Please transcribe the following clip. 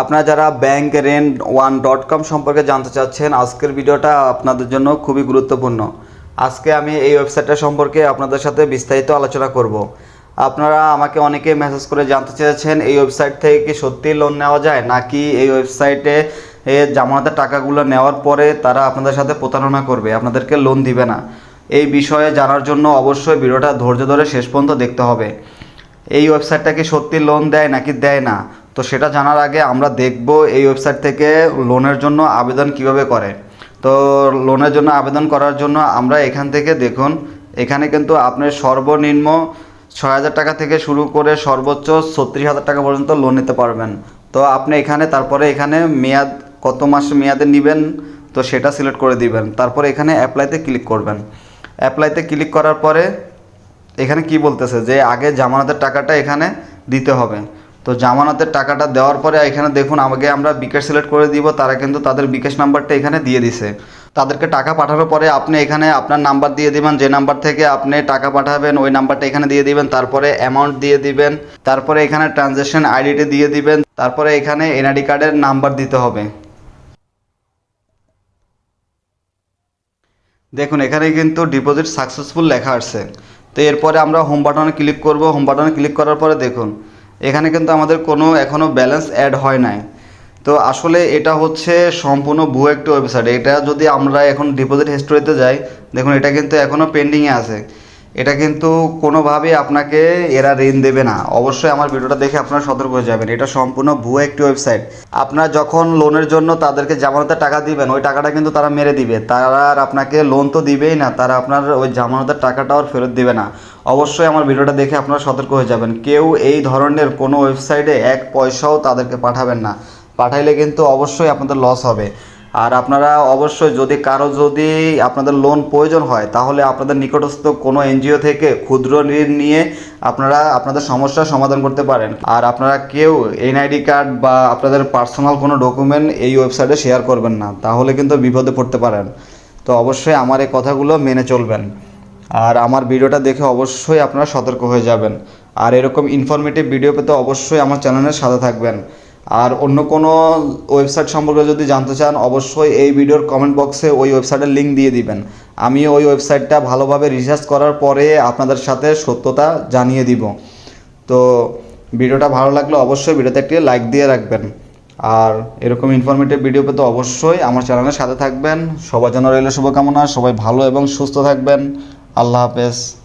আপনারা যারা bank rent one dot com সম্পর্কে জানতে চাচ্ছেন, আজকের ভিডিওটা আপনাদের জন্য খুবই গুরুত্বপূর্ণ। আজকে আমি এই ওয়েবসাইটটা সম্পর্কে আপনাদের সাথে বিস্তারিত আলোচনা করব। আপনারা আমাকে অনেকে মেসেজ করে জানতে চেয়েছেন, এই ওয়েবসাইট থেকে কি সত্যি লোন নেওয়া যায়? নাকি এই ওয়েবসাইটে জামানতের টাকাগুলো নেওয়ার পরে তারা আপনাদের সাথে প্রতারণা করবে, আপনাদেরকে লোন দিবে না? এই বিষয়ে জানার জন্য অবশ্যই ভিডিওটা ধৈর্য ধরে শেষ পর্যন্ত দেখতে হবে। এই ওয়েবসাইটটা কি সত্যি লোন দেয় নাকি দেয় না? তো সেটা জানার আগে আমরা দেখব এই ওয়েবসাইট থেকে লোনের জন্য আবেদন কীভাবে করে। তো লোনের জন্য আবেদন করার জন্য আমরা এখান থেকে দেখুন, এখানে কিন্তু আপনি সর্বনিম্ন ছয় হাজার টাকা থেকে শুরু করে সর্বোচ্চ ছত্রিশ হাজার টাকা পর্যন্ত লোন নিতে পারবেন। তো আপনি এখানে, তারপরে এখানে মেয়াদ, কত মাস মেয়াদে নেবেন, তো সেটা সিলেক্ট করে দিবেন। তারপরে এখানে অ্যাপ্লাইতে ক্লিক করবেন। অ্যাপ্লাইতে ক্লিক করার পরে এখানে কি বলতেছে? যে আগে জামানতের টাকাটা এখানে দিতে হবে। তো জামানতের টাকাটা দেওয়ার পরে এখানে দেখুন, আমাকে আমরা বিকাশ সিলেক্ট করে দিব, তারা কিন্তু তাদের বিকাশ নাম্বারটা এখানে দিয়ে দিছে। তাদেরকে টাকা পাঠানোর পরে আপনি এখানে আপনার নাম্বার দিয়ে দিবেন, যে নাম্বার থেকে আপনি টাকা পাঠাবেন, ওই নাম্বারটা এখানে দিয়ে দিবেন, তারপরে অ্যামাউন্ট দিয়ে দিবেন, তারপরে এখানে ট্রানজ্যাকশন আইডিটি দিয়ে দিবেন, তারপরে এখানে এনআইডি কার্ডের নাম্বার দিতে হবে। দেখুন, এখানে কিন্তু ডিপোজিট সাকসেসফুল লেখা আসছে। তো এরপরে আমরা হোম বাটনে ক্লিক করব। হোম বাটনে ক্লিক করার পরে দেখুন এখানে কিন্তু আমাদের কোনো এখনও ব্যালেন্স অ্যাড হয় নাই। তো আসলে এটা হচ্ছে সম্পূর্ণ ভুয়ো একটি ওয়েবসাইট এটা যদি আমরা এখন ডিপোজিট হিস্টোরিতে যাই, দেখুন এটা কিন্তু এখনও পেন্ডিংয়ে আছে। এটা কিন্তু কোনোভাবেই আপনাকে এরা ঋণ দেবে না। অবশ্যই আমার ভিডিওটা দেখে আপনারা সতর্ক হয়ে যাবেন। এটা সম্পূর্ণ ভুয়ো একটি ওয়েবসাইট। আপনার যখন লোনের জন্য তাদেরকে জামানতের টাকা দিবেন, ওই টাকাটা কিন্তু তারা মেরে দিবে। তারা আর আপনাকে লোন তো দিবেই না, তারা আপনার ওই জামানতের টাকাটাও আর ফেরত দিবে না। অবশ্যই আমার ভিডিওটা দেখে আপনারা সতর্ক হয়ে যাবেন। কেউ এই ধরনের কোনো ওয়েবসাইটে এক পয়সাও তাদেরকে পাঠাবেন না। পাঠাইলে কিন্তু অবশ্যই আপনাদের লস হবে। আর আপনারা অবশ্যই যদি কারও যদি আপনাদের লোন প্রয়োজন হয়, তাহলে আপনাদের নিকটস্থ কোনো এনজিও থেকে ক্ষুদ্র ঋণ নিয়ে আপনারা আপনাদের সমস্যার সমাধান করতে পারেন। আর আপনারা কেউ এনআইডি কার্ড বা আপনাদের পার্সোনাল কোনো ডকুমেন্ট এই ওয়েবসাইটে শেয়ার করবেন না, তাহলে কিন্তু বিপদে পড়তে পারেন। তো অবশ্যই আমার এই কথাগুলো মেনে চলবেন। আর আমার ভিডিওটা দেখে অবশ্যই আপনারা সতর্ক হয়ে যাবেন। আর এরকম ইনফরমেটিভ ভিডিও পেতে অবশ্যই আমার চ্যানেলের সাথে থাকবেন। আর অন্য কোনো ওয়েবসাইট সম্পর্কে যদি জানতে চান, অবশ্যই এই ভিডিওর কমেন্ট বক্সে ওই ওয়েবসাইটের লিঙ্ক দিয়ে দিবেন। আমি ওই ওয়েবসাইটটা ভালোভাবে রিসার্চ করার পরে আপনাদের সাথে সত্যতা জানিয়ে দিব। তো ভিডিওটা ভালো লাগলে অবশ্যই ভিডিওতে একটি লাইক দিয়ে রাখবেন। আর এরকম ইনফরমেটিভ ভিডিও পেতে অবশ্যই আমার চ্যানেলের সাথে থাকবেন। সবার জন্য রইল শুভকামনা। সবাই ভালো এবং সুস্থ থাকবেন। আল্লাহ হাফেজ।